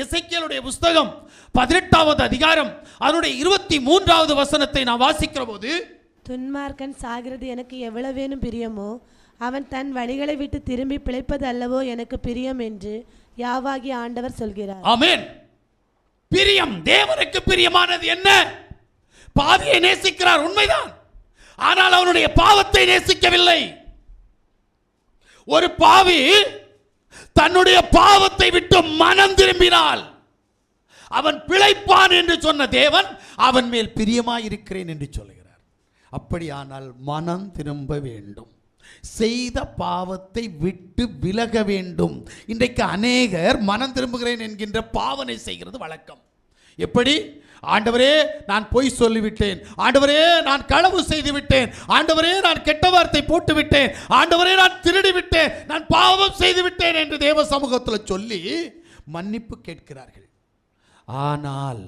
எசேக்கியேலுடைய புஸ்தகம் பதினெட்டாவது அதிகாரம் அதனுடைய இருபத்தி மூன்றாவது வசனத்தை நான் வாசிக்கிற போது துன்மார்க்கன் சாகிறது எனக்கு எவ்வளவேனும் பிரியமோ அவன் தன் வழிகளை விட்டு திரும்பி பிழைப்பது அல்லவோ எனக்கு பிரியம் என்று யாவாகி ஆண்டவர் சொல்கிறார். ஆமென். பிரியம் தேவனுக்கு பிரியமானது என்ன? பாவியை நேசிக்கிறார் உண்மைதான். ஆனால் அவனுடைய பாவத்தை நேசிக்கவில்லை. ஒரு பாவி தன்னுடைய பாவத்தை விட்டு மனம் திரும்பினால் அவன் பிழைப்பான் என்று சொன்ன தேவன் அவன் மேல் பிரியமாயிருக்கிறேன் என்று சொல்கிறார் அப்படியானால் மனம் திரும்ப வேண்டும். செய்த பாவத்தை விட்டு விலக வேண்டும். இன்றைக்கு அநேகர் மனம் திரும்புகிறேன் என்கின்ற பாவனை செய்கிறது வழக்கம். எப்படி? ஆண்டவரே நான் பொய் சொல்லிவிட்டேன். ஆண்டவரே நான் களவு செய்து விட்டேன் ஆண்டவரே நான் கெட்ட வார்த்தை போட்டு விட்டேன் ஆண்டவரே நான் திருடி விட்டேன் நான் பாவம் செய்து விட்டேன் என்று தேவ சமூகத்தில் சொல்லி மன்னிப்பு கேட்கிறார்கள். ஆனால்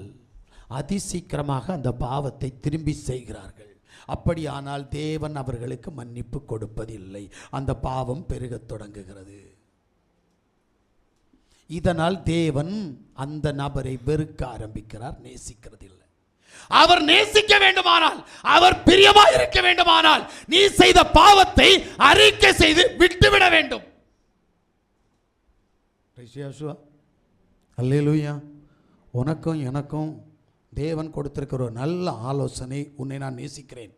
அதிசீக்கிரமாக அந்த பாவத்தை திரும்பி செய்கிறார்கள். அப்படியானால் தேவன் அவர்களுக்கு மன்னிப்பு கொடுப்பதில்லை. அந்த பாவம் பெருகத் தொடங்குகிறது. இதனால் தேவன் அந்த நபரை வெறுக்க ஆரம்பிக்கிறார் நேசிக்கிறதில்லை. அவர் நேசிக்க வேண்டுமானால் அவர் பிரியமாய் இருக்க வேண்டுமானால் நீ செய்த பாவத்தை அறிக்கை செய்து விட்டுவிட வேண்டும். அல்லேலூயா உனக்கும் எனக்கும் தேவன் கொடுத்திருக்கிற ஒரு நல்ல ஆலோசனை உன்னை நான் நேசிக்கிறேன்.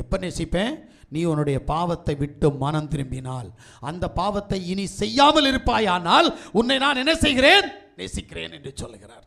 எப்போ நேசிப்பேன்? நீ உன்னுடைய பாவத்தை விட்டு மனம் திரும்பினால். அந்த பாவத்தை இனி செய்யாமல் இருப்பாயானால் உன்னை நான் என்ன செய்கிறேன்? நேசிக்கிறேன் என்று சொல்லுகிறார்.